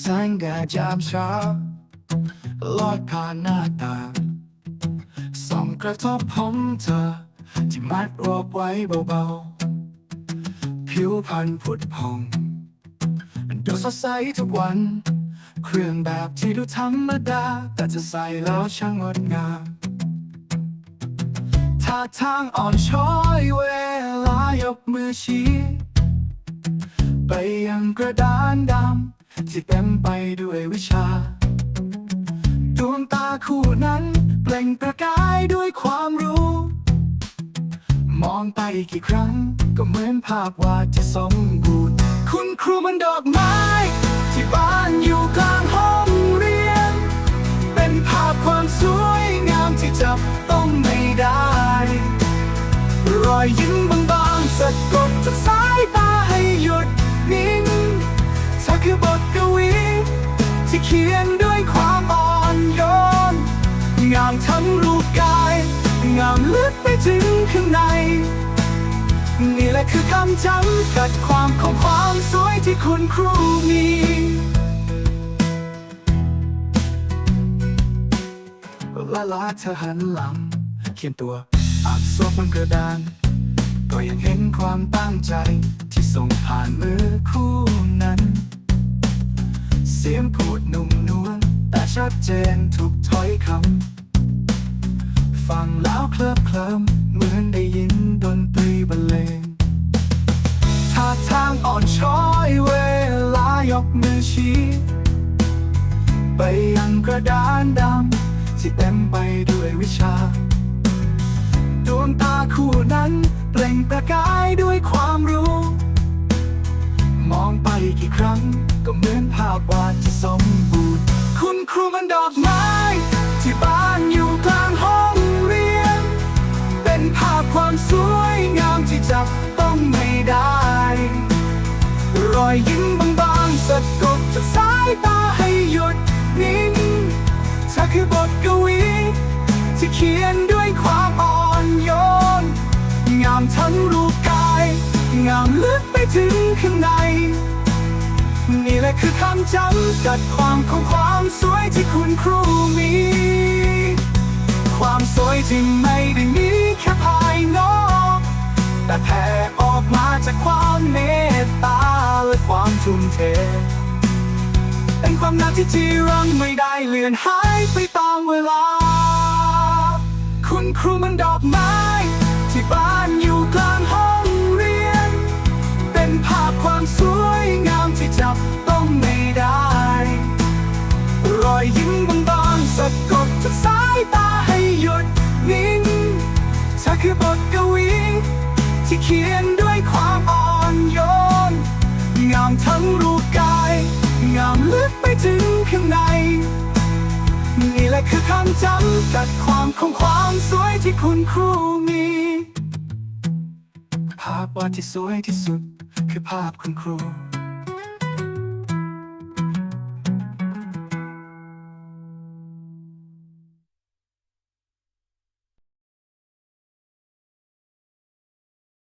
แสงแดดยามเช้าลอดผ่านหน้าต่างส่องกระทบผมเธอ ที่มัดรวบไว้เบาๆ ผิวพรรณผุดพองดูสดใสทุกวัน เครื่องแบบที่ดูธรรมดา แต่จะใส่แล้วช่างงดงามท่าทางอ่อนช้อยเวลายกมือชี้ ยังกระดานดำที่เต็มไปด้วยวิชา ดวงตาคู่นั้นเปล่งประกายด้วยความรู้ มองไปกี่ครั้งก็เหมือนภาพวาดที่สมบูรณ์ คุณครูมันดอกไม้ ที่บ้านอยู่กลางห้อง ขียนด้วยความอ่อนโยน งามทั้งรูปกาย งามลึกไปถึงข้างใน นี่แหละคือคำจำกัดความของความสวยที่คุณครูมีเวลาเธอหันหลัง เขียนตัวอักษรบนกระดาน ก็ยังเห็นความตั้งใจที่ส่งผ่านมือคู่นั้น สียงพูดนุ่มนวลแต่ชัดเจนทุกถ้อยคำ ฟังแล้วเคลิบเคลิ้มเหมือนได้ยินดนตรีบรรเลงท่าทางอ่อนช้อยเวลายกมือชี้ ไปยังกระดานดำที่เต็มไปด้วยวิชา ดวงตาคู่นั้นเปล่งประกายด้วยความรู้ ดอกไม้ ที่บ้านอยู่กลางห้องเรียน เป็นภาพความสวยงามที่จับต้องไม่ได้ รอยยิ้มบางๆสะกดทุกสายตาให้หยุดนิ่งเธอคือบทกวีที่เขียนด้วยความอ่อนโยน งามทั้งรูปกาย งามลึกไปถึงข้างใน นี่แหละคือคำจำกัดความของความสวยที่คุณครูมี ความสวยที่ไม่ได้มีแค่ภายนอก แต่แผ่ออกมาจากความเมตตาและความทุ่มเท เป็นความน่าที่จีรังไม่ได้เลือนหายไปตามเวลา คุณครูมันดอกไม้ที่บ้าน ที่เขียนด้วยความอ่อนโยน งามทั้งรูปกาย งามลึกไปถึงข้างใน นี่แหละคือคำจำกัดความของความสวยที่คุณครูมี ภาพวาดที่สวยที่สุด คือภาพคุณครู